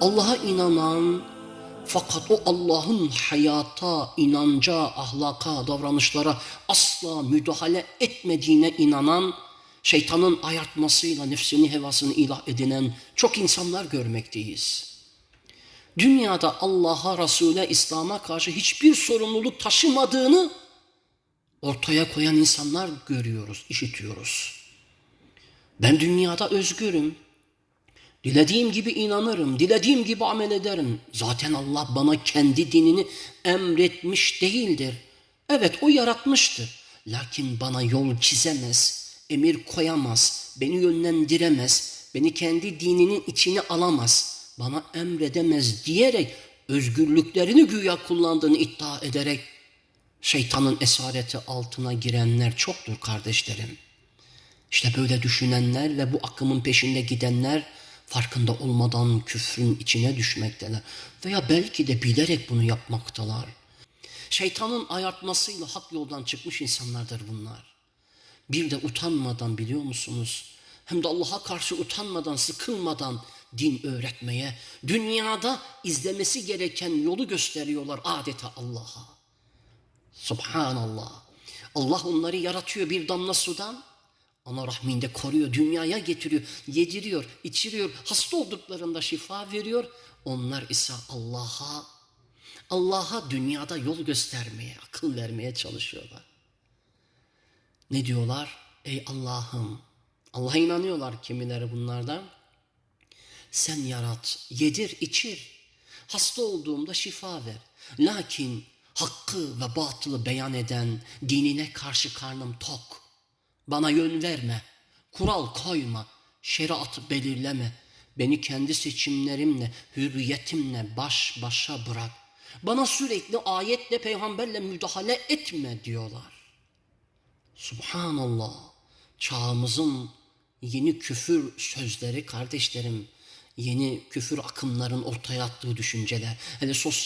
Allah'a inanan fakat o Allah'ın hayata, inanca, ahlaka, davranışlara asla müdahale etmediğine inanan, şeytanın ayartmasıyla nefsini, hevasını ilah edinen çok insanlar görmekteyiz. Dünyada Allah'a, Resul'e, İslam'a karşı hiçbir sorumluluk taşımadığını ortaya koyan insanlar görüyoruz, işitiyoruz. Ben dünyada özgürüm. Dilediğim gibi inanırım, dilediğim gibi amel ederim. Zaten Allah bana kendi dinini emretmiş değildir. Evet o yaratmıştır. Lakin bana yol çizemez, emir koyamaz, beni yönlendiremez, beni kendi dininin içine alamaz, bana emredemez diyerek özgürlüklerini güya kullandığını iddia ederek şeytanın esareti altına girenler çoktur kardeşlerim. İşte böyle düşünenler ve bu akımın peşinde gidenler farkında olmadan küfrün içine düşmekteler. Veya belki de bilerek bunu yapmaktalar. Şeytanın ayartmasıyla hak yoldan çıkmış insanlardır bunlar. Bir de utanmadan biliyor musunuz? Hem de Allah'a karşı utanmadan, sıkılmadan din öğretmeye, dünyada izlemesi gereken yolu gösteriyorlar adeta Allah'a. Subhanallah. Allah onları yaratıyor bir damla sudan. Ana rahminde koruyor, dünyaya getiriyor, yediriyor, içiriyor. Hasta olduklarında şifa veriyor. Onlar ise Allah'a, Allah'a dünyada yol göstermeye, akıl vermeye çalışıyorlar. Ne diyorlar? Ey Allah'ım, Allah'a inanıyorlar kimileri bunlardan. Sen yarat, yedir, içir. Hasta olduğumda şifa ver. Lakin hakkı ve batılı beyan eden dinine karşı karnım tok. Bana yön verme, kural koyma, şeriat belirleme. Beni kendi seçimlerimle, hürriyetimle baş başa bırak. Bana sürekli ayetle, peygamberle müdahale etme diyorlar. Subhanallah. Çağımızın yeni küfür sözleri kardeşlerim, yeni küfür akımların ortaya attığı düşünceler. Hele sosyal